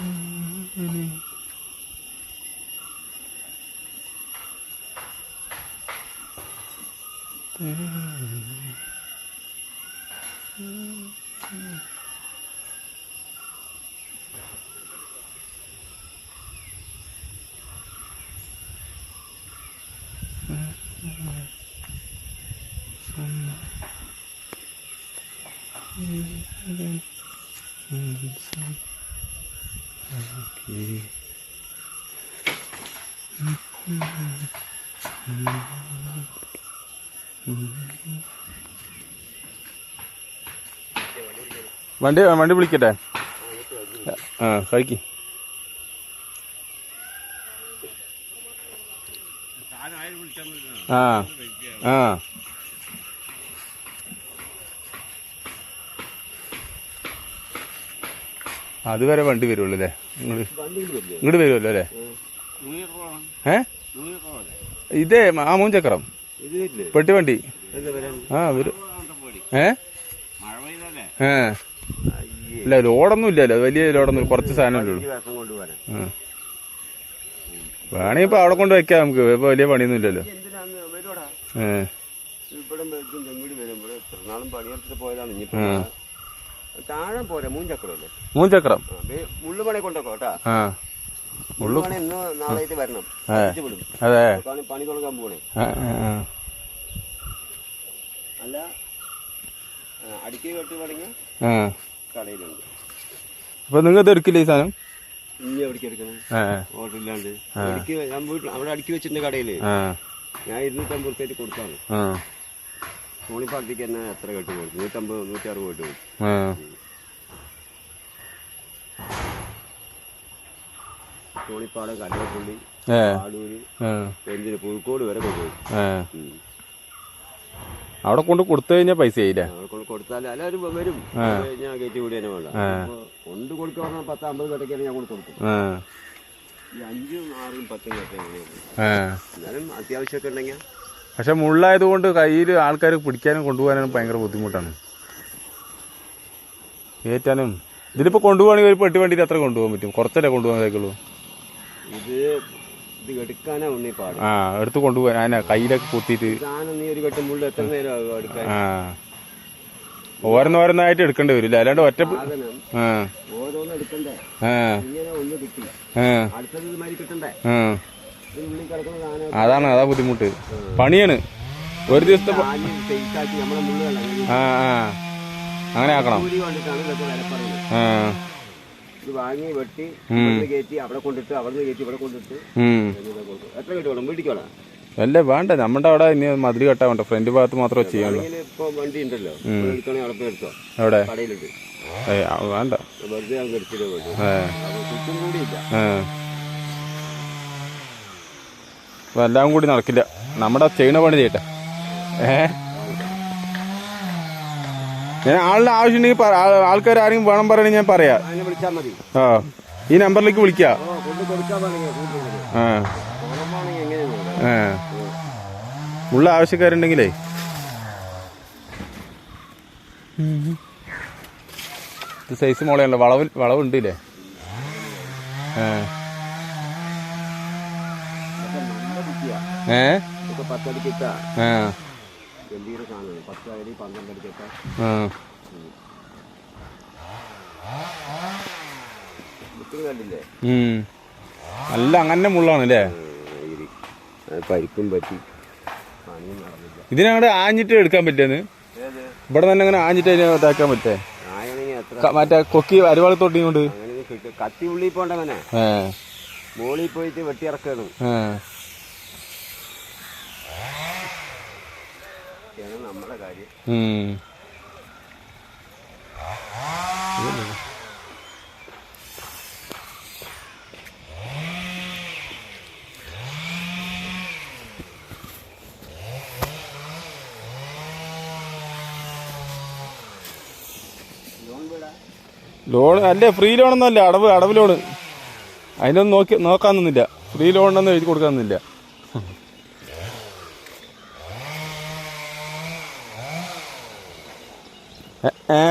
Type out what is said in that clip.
Mm-hmm. വണ്ടി വണ്ടി വിളിക്കട്ടെ? ആ കഴിക്ക്. ആ ആ. അതുവരെ വണ്ടി വരുള്ളൂ അല്ലേ ഇങ്ങോട്ട് ഇങ്ങോട്ട് വരുമല്ലോ അല്ലേ? ഏ? ഇതേ ആ മൂഞ്ചക്രം പെട്ടി വണ്ടി ആ വരും. ഏ? ഏ. ഇല്ല ലോഡൊന്നും ഇല്ലല്ലോ. വലിയ ലോഡൊന്നും കുറച്ച് സാധനമല്ലേ ഉള്ളൂ. വേണേ ഇപ്പൊ അവിടെ കൊണ്ട് വെക്കാം നമുക്ക്. ഇപ്പൊ വലിയ പണിയൊന്നും ഇല്ലല്ലോ. ഏ. ഇവിടെ പണിയെടുത്തിട്ട് പോയതാണ്. ഇനിയിപ്പോ. താഴെ പോരെ മൂഞ്ചക്രമല്ലേ മൂഞ്ചക്രം മുള്ളുപണി കൊണ്ടൊക്കെ കേട്ടാ. മുള്ളുപണി ഇന്ന് നാളെ വരണം. അതെ. പണി തുടങ്ങാൻ പോണേ. അല്ല അടുക്കി കെട്ടി തുടങ്ങി കടയിലുണ്ട്. അപ്പൊ നിങ്ങൾ എടുക്കില്ല ഈ സാധനം? ഇനി എവിടേക്ക് എടുക്കണം? ആ. ഓർഡർ ഇല്ലാണ്ട്. ഞാൻ വീട്ടിൽ അവിടെ അടുക്കി വെച്ചിട്ടുണ്ട് കടയിൽ. ഞാൻ ഇരുന്നൂറ്റമ്പത് റുപ്യ കൊടുത്താണ്. ആ തോണിപ്പാട്ടിക്ക് തന്നെ എത്ര കെട്ട് കൊടുത്തു നൂറ്റമ്പത് നൂറ്ററുപത് കെട്ട് കൊടുത്തു തോണിപ്പാട് കല്ലപ്പള്ളി ഏ. ആടൂര് ആ എന്തിന് പുതുക്കോട് വരെ കൊണ്ടുപോയി അവിടെ കൊണ്ട് കൊടുത്തു കഴിഞ്ഞാൽ പൈസ ആയില്ലേ? കൊണ്ട് കൊടുത്താൽ എല്ലാവരും വരും. ഞാൻ കയറ്റി കൂടി തന്നെ വേണ്ട കൊണ്ട് പറഞ്ഞാൽ പത്ത് അമ്പത് കെട്ടൊക്കെയാണ് ഞാൻ കൊണ്ട് കൊടുക്കും. ഈ അഞ്ചും ആറും പത്തും കെട്ടൊക്കെയാണ് എന്നാലും അത്യാവശ്യമൊക്കെ ഉണ്ടെങ്കിൽ പക്ഷെ മുള്ളായതുകൊണ്ട് കയ്യിൽ ആൾക്കാർ പിടിക്കാനും കൊണ്ടുപോകാനും ഭയങ്കര ബുദ്ധിമുട്ടാണ്. കയറ്റാനും ഇതിലിപ്പോൾ കൊണ്ടുപോകണമെങ്കിൽ ഒരു പെട്ടി വണ്ടിയിൽ അത്ര കൊണ്ടുപോകാൻ പറ്റും. കുറച്ചല്ലേ കൊണ്ടുപോകാൻ കഴിക്കുള്ളൂ ഇത് ആ എടുത്ത് കൊണ്ടുപോകാൻ. അതിനാ കയ്യിലൊക്കെ കുത്തിയിട്ട്. ആ. ഓരോന്നോരോന്നായിട്ട് എടുക്കേണ്ടി വരില്ല അല്ലാണ്ട് ഒറ്റ ആ. ആ. ആ. അതാണ് അതാ ബുദ്ധിമുട്ട്. പണിയാണ്. ഒരു ദിവസത്തെ ആ ആ. അങ്ങനെ ആക്കണം. ആ. വാങ്ങി വെട്ടി കയറ്റി അവിടെ കൊണ്ടിട്ട് അവിടെ കയറ്റി ഇവിടെ കൊണ്ടിട്ട്. എത്ര കിട്ടും വീട്ടിക്കോളാം. അല്ല വേണ്ട. നമ്മുടെ അവിടെ ഇനി മതിൽ കെട്ടാൻ വേണ്ട. ഫ്രണ്ട് ഭാഗത്ത് മാത്രമേ ചെയ്യാനുള്ളൂ. അല്ലെങ്കിൽ ഇപ്പൊ വണ്ടി ഉണ്ടല്ലോ എടുക്കണേ അവിടെ പോയി എടുത്തോ എവിടെ കടയിലുണ്ട് ഏയ് ആ, വേണ്ട വെറുതെ അങ്ങ് എടുത്തിട്ട് പോയിട്ട് ഏ അപ്പൊ ചുറ്റും കൂടിയില്ല ഏ എല്ലാം കൂടി നടക്കില്ല. നമ്മുടെ ചെയ്യണ പണി ചെയ്യട്ടെ. ഏ? ഞാൻ ആളുടെ ആവശ്യമുണ്ടെങ്കിൽ ആൾക്കാർ ആരെങ്കിലും വേണം പറയണെങ്കിൽ ഞാൻ പറയാ. ആ. ഈ നമ്പറിലേക്ക് വിളിക്ക. ആ ഉള്ള ആവശ്യക്കാരുണ്ടെങ്കിലേ. ഇത് സൈസ് മോളെയുള്ള വളവ് വളവുണ്ട് ഇല്ലേ? ഏ ഏ? ഗംഭീര സാധനമാണ് പത്ത് അടി പന്ത്രണ്ട് കണ്ടില്ലേ. നല്ല അങ്ങനെ മുള്ളാണ് അല്ലേ പരിക്കും പറ്റി. പണിയും നടന്നില്ല. ഇതിനങ്ങോട്ട് ആഞ്ഞിട്ട് എടുക്കാൻ പറ്റിയെന്ന്? ഇവിടെ തന്നെ അങ്ങനെ ആഞ്ഞിട്ട് അതിനെ ഇതാക്കാൻ പറ്റേ? മറ്റേ കൊക്കി അരിവാള തൊട്ടി കൊണ്ട് കത്തി ഉള്ളിൽ പോണ്ടവനെ. മോളിൽ പോയിട്ട് വെട്ടിയിറക്കണം. നമ്മുടെ കാര്യം. ലോൺ അല്ലേ ഫ്രീ ലോണൊന്നുമല്ല അടവ് അടവ് ലോണ് അതിനൊന്നും നോക്കി നോക്കാനൊന്നുമില്ല ഫ്രീ ലോണിനൊന്നും എഴുതി കൊടുക്കാനൊന്നുമില്ല ഏ- ഏ